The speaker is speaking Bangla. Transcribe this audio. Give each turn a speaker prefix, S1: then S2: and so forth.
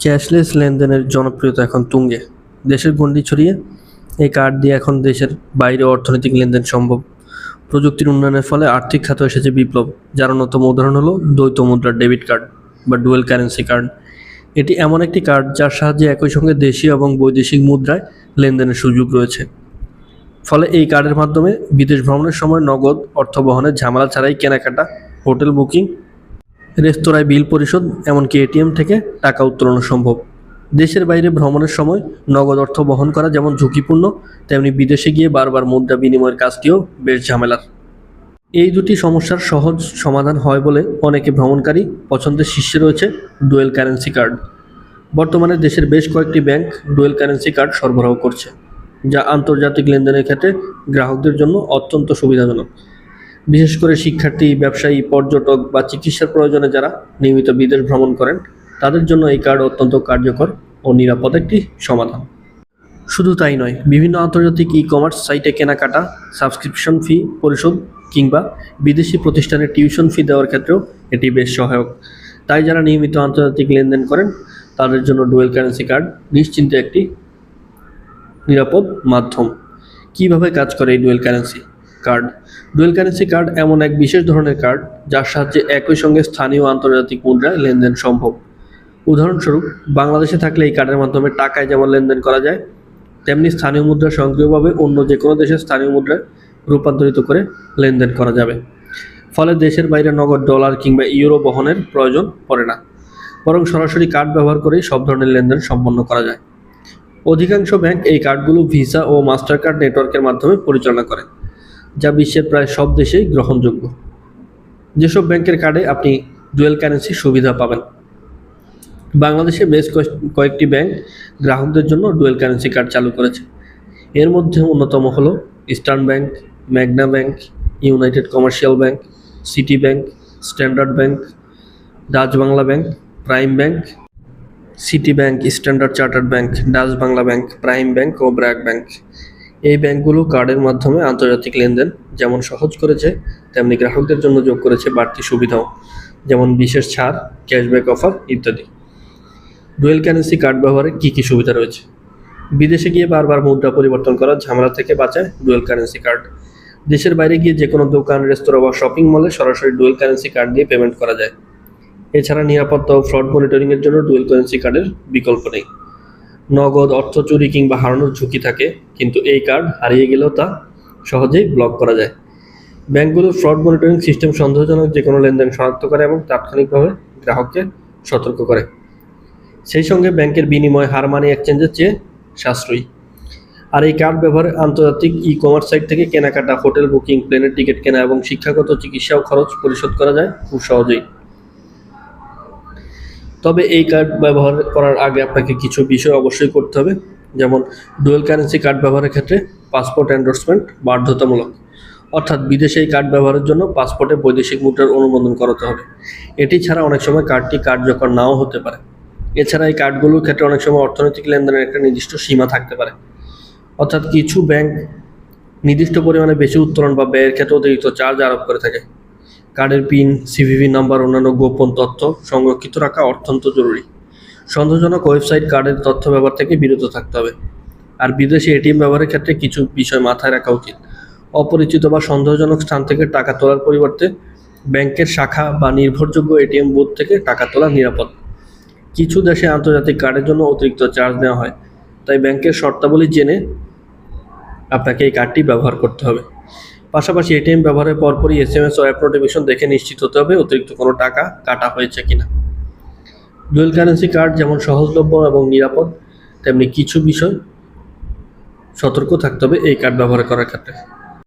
S1: ক্যাশলেস লেনদেনের জনপ্রিয়তা এখন তুঙ্গে। দেশের গণ্ডি ছড়িয়ে এই কার্ড দিয়ে এখন দেশের বাইরে অর্থনৈতিক লেনদেন সম্ভব। প্রযুক্তির উন্নয়নের ফলে আর্থিক খাতে এসেছে বিপ্লব, যার অন্যতম উদাহরণ হলো দ্বৈত মুদ্রার ডেবিট কার্ড বা ডুয়েল কারেন্সি কার্ড। এটি এমন একটি কার্ড যার সাহায্যে একই সঙ্গে দেশীয় এবং বৈদেশিক মুদ্রায় লেনদেনের সুযোগ রয়েছে। ফলে এই কার্ডের মাধ্যমে বিদেশ ভ্রমণের সময় নগদ অর্থ বহনের ঝামেলা ছাড়াই কেনাকাটা, হোটেল বুকিং রেস্তোরাঁয় বিল পরিশোধ, এমনকি এটিএম থেকে টাকা উত্তোলন সম্ভব। দেশের বাইরে ভ্রমণের সময় নগদ অর্থ বহন করা যেমন ঝুঁকিপূর্ণ, তেমনি বিদেশে গিয়ে বারবার মুদ্রা বিনিময়ের কাজটিও বেশ ঝামেলার। এই দুটি সমস্যার সহজ সমাধান হয় বলে অনেকে ভ্রমণকারী পছন্দের শীর্ষে রয়েছে ডুয়েল কারেন্সি কার্ড। বর্তমানে দেশের বেশ কয়েকটি ব্যাংক ডুয়েল কারেন্সি কার্ড সরবরাহ করছে, যা আন্তর্জাতিক লেনদেনের ক্ষেত্রে গ্রাহকদের জন্য অত্যন্ত সুবিধাজনক। বিশেষ করে শিক্ষার্থী, ব্যবসায়ী, পর্যটক বা চিকিৎসার প্রয়োজনে যারা নিয়মিত বিদেশ ভ্রমণ করেন, তাদের জন্য এই কার্ড অত্যন্ত কার্যকর ও নিরাপদ একটি সমাধান। শুধু তাই নয়, বিভিন্ন আন্তর্জাতিক ই কমার্স সাইটে কেনাকাটা, সাবস্ক্রিপশন ফি, পরিশোধ কিংবা বিদেশি প্রতিষ্ঠানের টিউশন ফি দেওয়ার ক্ষেত্রেও এটি বেশ সহায়ক। তাই যারা নিয়মিত আন্তর্জাতিক লেনদেন করেন, তাদের জন্য ডুয়েল কারেন্সি কার্ড নিশ্চিন্তে একটি নিরাপদ মাধ্যম। কীভাবে কাজ করে এই dual currency? Card dual currency card এমন এক বিশেষ ধরনের কার্ড যার সাহায্যে একই সঙ্গে স্থানীয় আন্তর্জাতিক মুদ্রায় লেনদেন সম্ভব। উদাহরণস্বরূপ, বাংলাদেশে থাকলে এই কার্ডের মাধ্যমে টাকায় যেমন লেনদেন করা যায়, তেমনি স্থানীয় মুদ্রা সক্রিয়ভাবে অন্য যে কোনো দেশের স্থানীয় মুদ্রায় রূপান্তরিত করে লেনদেন করা যাবে। ফলে দেশের বাইরে নগদ ডলার কিংবা ইউরো বহনের প্রয়োজন পড়ে না। বরং সরাসরি কার্ড ব্যবহার করেই সব ধরনের লেনদেন সম্পন্ন করা যায়। অধিকাংশ ব্যাংক এই কার্ডগুলো ভিসা ও মাস্টার কার্ড নেটওয়ার্কের মাধ্যমে পরিচালনা করে। যা বিশ্বের প্রায় সব দেশেই গ্রহণযোগ্য। যেসব ব্যাংকের কার্ডে আপনি ডুয়েল কারেন্সি সুবিধা পাবেন। বাংলাদেশে বেশ কয়েক- কয়েকটি ব্যাংক গ্রাহকদের জন্য ডুয়েল কারেন্সি কার্ড চালু করেছে। এর মধ্যে অন্যতম হলো Eastern Bank, Magna Bank, United Commercial Bank, City Bank, Standard Bank, Dutch Bangla Bank, Prime Bank, City Bank, Standard Chartered Bank, Dutch Bangla Bank, Prime Bank ও ব্র্যাক ব্যাংক। এই ব্যাংকগুলো কার্ডের মাধ্যমে আন্তর্জাতিক লেনদেন যেমন সহজ করেছে, তেমনি গ্রাহকদের জন্য যোগ করেছে বাড়তি সুবিধাও, যেমন বিশেষ ছাড়, ক্যাশব্যাক অফার ইত্যাদি। ডুয়েল কারেন্সি কার্ড ব্যবহারে কী কী সুবিধা রয়েছে? বিদেশে গিয়ে বারবার মুদ্রা পরিবর্তন করার ঝামেলা থেকে বাঁচায় ডুয়েল কারেন্সি কার্ড। দেশের বাইরে গিয়ে যে কোনো দোকান, রেস্তোরাঁ বা শপিং মলে সরাসরি ডুয়েল কারেন্সি কার্ড দিয়ে পেমেন্ট করা যায়। এছাড়া নিরাপত্তা ও ফ্রড মনিটরিংয়ের জন্য ডুয়েল কারেন্সি কার্ডের বিকল্প নেই। নগদ অর্থ চুরি কিংবা হারানোর ঝুঁকি থাকে, কিন্তু এই কার্ড হারিয়ে গেলেও তা সহজেই ব্লক করা যায়। ব্যাংকগুলোর ফ্রড মনিটরিং সিস্টেম সন্দেহজনক যে কোনো লেনদেন শনাক্ত করে এবং তাৎক্ষণিকভাবে গ্রাহককে সতর্ক করে। সেই সঙ্গে ব্যাংকের বিনিময়, হার মানি এক্সচেঞ্জের চেয়ে সাশ্রয়ী। আর এই কার্ড ব্যবহারে আন্তর্জাতিক ই কমার্স সাইট থেকে কেনাকাটা, হোটেল বুকিং, প্লেনের টিকিট কেনা এবং শিক্ষাগত চিকিৎসা ও খরচ পরিশোধ করা যায় খুব সহজেই। তবে এই কার্ড ব্যবহার করার আগে আপনাকে কিছু বিষয় অবশ্যই করতে হবে। যেমন ডুয়েল কারেন্সি কার্ড ব্যবহারের ক্ষেত্রে পাসপোর্ট এন্ডোর্সমেন্ট বাধ্যতামূলক। অর্থাৎ বিদেশে এই কার্ড ব্যবহারের জন্য পাসপোর্টে বৈদেশিক মুদ্রার অনুমোদন করাতে হবে। এটি ছাড়া অনেক সময় কার্ডটি কার্যকর নাও হতে পারে। এছাড়া এই কার্ডগুলোর ক্ষেত্রে অনেক সময় অর্থনৈতিক লেনদেনের একটা নির্দিষ্ট সীমা থাকতে পারে। অর্থাৎ কিছু ব্যাংক নির্দিষ্ট পরিমাণে বেশি উত্তোলন বা ব্যয়ের ক্ষেত্রে অতিরিক্ত চার্জ আরোপ করে থাকে। কার্ডের পিন, সিভিভি নাম্বার, অন্যান্য গোপন তথ্য সংরক্ষিত রাখা অত্যন্ত জরুরি। সন্দেহজনক ওয়েবসাইট কার্ডের তথ্য ব্যবহার থেকে বিরত থাকতে হবে। আর বিদেশি এটিএম ব্যবহারের ক্ষেত্রে কিছু বিষয় মাথায় রাখা উচিত। অপরিচিত বা সন্দেহজনক স্থান থেকে টাকা তোলার পরিবর্তে ব্যাংকের শাখা বা নির্ভরযোগ্য এটিএম বুথ থেকে টাকা তোলা নিরাপদ। কিছু দেশে আন্তর্জাতিক কার্ডের জন্য অতিরিক্ত চার্জ নেওয়া হয়। তাই ব্যাংকের শর্তাবলী জেনে আপনাকে এই কার্ডটি ব্যবহার করতে হবে। পাশাপাশি এটিএম ব্যবহারের পরপরই এস এম এস ও অ্যাপ নোটিফিকেশন দেখে নিশ্চিত হতে হবে অতিরিক্ত কোনো টাকা কাটা হয়েছে কিনা। ডুয়েল কারেন্সি কার্ড যেমন সহজলভ্য এবং নিরাপদ, তেমনি কিছু বিষয় সতর্ক থাকতে হবে এই কার্ড ব্যবহার করার ক্ষেত্রে।